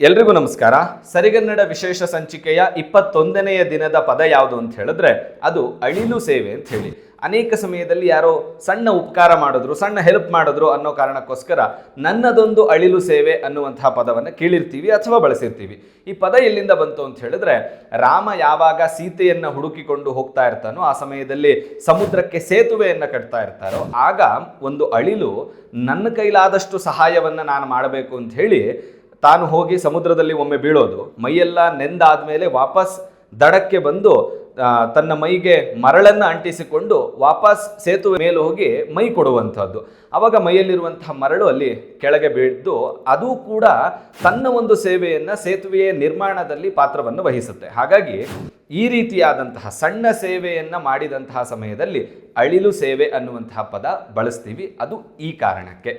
ಎಲ್ರಿಗೂ ನಮಸ್ಕಾರ. ಸರಿಗನ್ನಡ ವಿಶೇಷ ಸಂಚಿಕೆಯ ಇಪ್ಪತ್ತೊಂದನೆಯ ದಿನದ ಪದ ಯಾವುದು ಅಂತ ಹೇಳಿದ್ರೆ ಅದು ಅಳಿಲು ಸೇವೆ ಅಂತ ಹೇಳಿ. ಅನೇಕ ಸಮಯದಲ್ಲಿ ಯಾರೋ ಸಣ್ಣ ಉಪಕಾರ ಮಾಡಿದ್ರು, ಸಣ್ಣ ಹೆಲ್ಪ್ ಮಾಡಿದ್ರು ಅನ್ನೋ ಕಾರಣಕ್ಕೋಸ್ಕರ ನನ್ನದೊಂದು ಅಳಿಲು ಸೇವೆ ಅನ್ನುವಂತಹ ಪದವನ್ನು ಕೇಳಿರ್ತೀವಿ ಅಥವಾ ಬಳಸಿರ್ತೀವಿ. ಈ ಪದ ಎಲ್ಲಿಂದ ಬಂತು ಅಂತ ಹೇಳಿದ್ರೆ ರಾಮ ಯಾವಾಗ ಸೀತೆಯನ್ನು ಹುಡುಕಿಕೊಂಡು ಹೋಗ್ತಾ ಇರ್ತಾನೋ ಆ ಸಮಯದಲ್ಲಿ ಸಮುದ್ರಕ್ಕೆ ಸೇತುವೆಯನ್ನು ಕಟ್ತಾ ಇರ್ತಾರೋ, ಆಗ ಒಂದು ಅಳಿಲು ನನ್ನ ಕೈಲಾದಷ್ಟು ಸಹಾಯವನ್ನು ನಾನು ಮಾಡಬೇಕು ಅಂತ ಹೇಳಿ ತಾನು ಹೋಗಿ ಸಮುದ್ರದಲ್ಲಿ ಒಮ್ಮೆ ಬೀಳೋದು. ಮೈಯೆಲ್ಲ ನೆಂದಾದ ಮೇಲೆ ವಾಪಸ್ ದಡಕ್ಕೆ ಬಂದು ತನ್ನ ಮೈಗೆ ಮರಳನ್ನು ಅಂಟಿಸಿಕೊಂಡು ವಾಪಸ್ ಸೇತುವೆ ಮೇಲೆ ಹೋಗಿ ಮೈ ಕೊಡುವಂಥದ್ದು. ಅವಾಗ ಮೈಯಲ್ಲಿರುವಂತಹ ಮರಳು ಅಲ್ಲಿ ಕೆಳಗೆ ಬೀಳ್ದು, ಅದು ಕೂಡ ತನ್ನ ಒಂದು ಸೇವೆಯನ್ನು ಸೇತುವೆಯ ನಿರ್ಮಾಣದಲ್ಲಿ ಪಾತ್ರವನ್ನು ವಹಿಸುತ್ತೆ. ಹಾಗಾಗಿ ಈ ರೀತಿಯಾದಂತಹ ಸಣ್ಣ ಸೇವೆಯನ್ನು ಮಾಡಿದಂತಹ ಸಮಯದಲ್ಲಿ ಅಳಿಲು ಸೇವೆ ಅನ್ನುವಂತಹ ಪದ ಬಳಸ್ತೀವಿ. ಅದು ಈ ಕಾರಣಕ್ಕೆ.